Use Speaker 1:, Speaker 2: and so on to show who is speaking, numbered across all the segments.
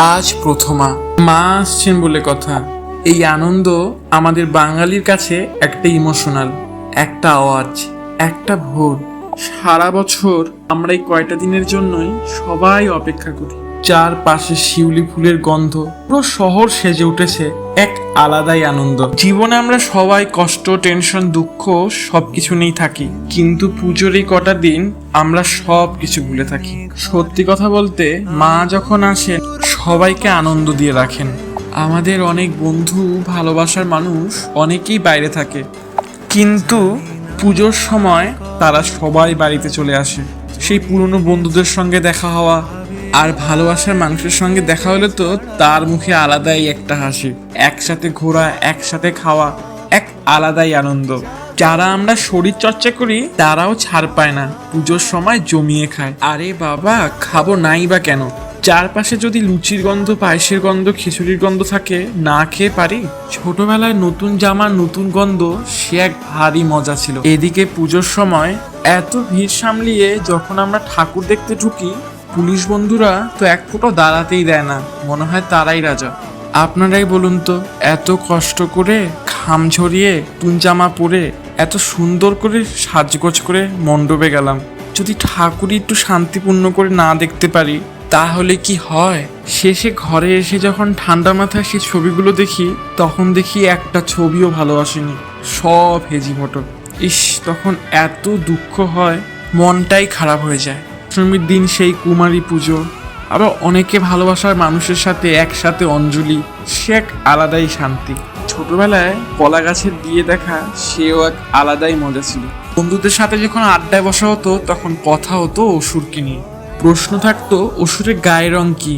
Speaker 1: আজ প্রথমা। মা আসছেন বলে কথা। এই আনন্দ আমাদের বাঙালির কাছে একটা ইমোশনাল, একটা আওয়াজ, একটা ভোর। সারা বছর আমরা এই কয়টা দিনের জন্যই সবাই অপেক্ষা করি। চারপাশে শিউলি ফুলের গন্ধ, পুরো শহর সেজে উঠেছে এক আলাদাই আনন্দ। জীবনে আমরা সবাই কষ্ট, টেনশন, দুঃখ সবকিছু নিয়েই থাকি। কিন্তু পুজোর এই কটা দিন আমরা সব কিছু ভুলে থাকি। সত্যি কথা বলতে, মা যখন আসেন, সবাইকে আনন্দ দিয়ে রাখেন। আমাদের অনেক বন্ধু, ভালোবাসার মানুষ অনেকেই বাইরে থাকে। কিন্তু পুজোর সময় তারা সবাই বাড়িতে চলে আসে। সেই পুরনো বন্ধুদের সঙ্গে দেখা হওয়া আর ভালোবাসার মানুষের সঙ্গে দেখা হলে তো তার মুখে আলাদাই একটা হাসি। একসাথে ঘোরা, একসাথে খাওয়া, এক আলাদাই আনন্দ। যারা আমরা শরীর চর্চা করি, তারাও ছাড় পায় না। পুজোর সময় জমিয়ে খায়। আরে বাবা, খাব নাই বা কেন? চারপাশে যদি লুচির গন্ধ, পায়েসের গন্ধ, খিচুড়ির গন্ধ থাকে, না খেয়ে পারি? ছোটবেলায় নতুন জামার নতুন গন্ধ, সে এক ভারী মজা ছিল। এদিকে পুজোর সময় এত ভিড় সামলিয়ে যখন আমরা ঠাকুর দেখতে ঢুকি পুলিশ বন্ধুরা তো এক ফুটো দাঁড়াতেই দেয় না। মনে হয় তারাই রাজা। আপনারাই বলুন তো, এত কষ্ট করে খাম ঝরিয়ে জামা পরে এত সুন্দর করে সাজগোজ করে মণ্ডপে গেলাম। যদি ঠাকুরই একটু শান্তিপূর্ণ করে না দেখতে পারি, তাহলে কি হয়? শেষে ঘরে এসে যখন ঠান্ডা মাথায় সেই ছবিগুলো দেখি, তখন দেখি একটা ছবিও ভালো আসেনি। সব হেজি ফটো ইস, তখন এত দুঃখ হয়, মনটাই খারাপ হয়ে যায়। অষ্টমীর দিন সেই কুমারী পুজো। আবার অনেকে ভালোবাসার মানুষের সাথে একসাথে অঞ্জলি, সে এক আলাদাই শান্তি। ছোটবেলায় কলা গাছের বিয়ে দেখা, সেও এক আলাদাই মজা ছিল। বন্ধুদের সাথে যখন আড্ডায় বসা হতো, তখন কথা হতো অসুরকে নিয়ে। প্রশ্ন থাকতো, অসুরের গায়ের রং কি?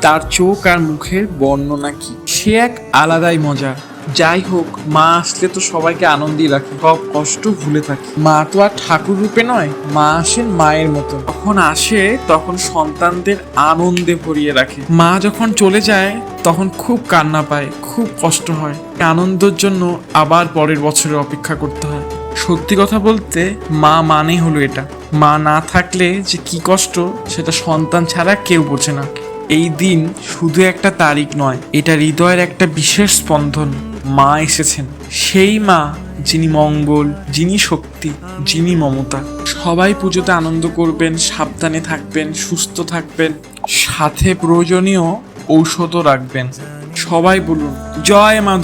Speaker 1: তার চোখ আর মুখের বর্ণনা কি সে এক আলাদাই মজা। যাই হোক, মা আসলে তো সবাইকে আনন্দই রাখে। সব কষ্ট ভুলে থাকে। মা তো আর ঠাকুর রূপে নয়, মা আসেন মায়ের মতো। যখন আসে, তখন সন্তানদের আনন্দে ভরিয়ে রাখে। মা যখন চলে যায়, তখন খুব কান্না পায়, খুব কষ্ট হয়। আনন্দের জন্য আবার পরের বছরে অপেক্ষা করতে হয়। সত্যি কথা বলতে, মা মানে হলো এটা। মা না থাকলে যে কি কষ্ট, সেটা সন্তান ছাড়া কেউ বোঝে না। এই দিন শুধু একটা তারিখ নয়, এটা হৃদয়ের একটা বিশেষ স্পন্দন। মা এসেছেন। সেই মা যিনি মঙ্গল, যিনি শক্তি, যিনি মমতা। সবাই পুজোতে আনন্দ করবেন, সাবধানে থাকবেন, সুস্থ থাকবেন। সাথে প্রয়োজনীয় ঔষধও রাখবেন। সবাই বলুন, জয় মা।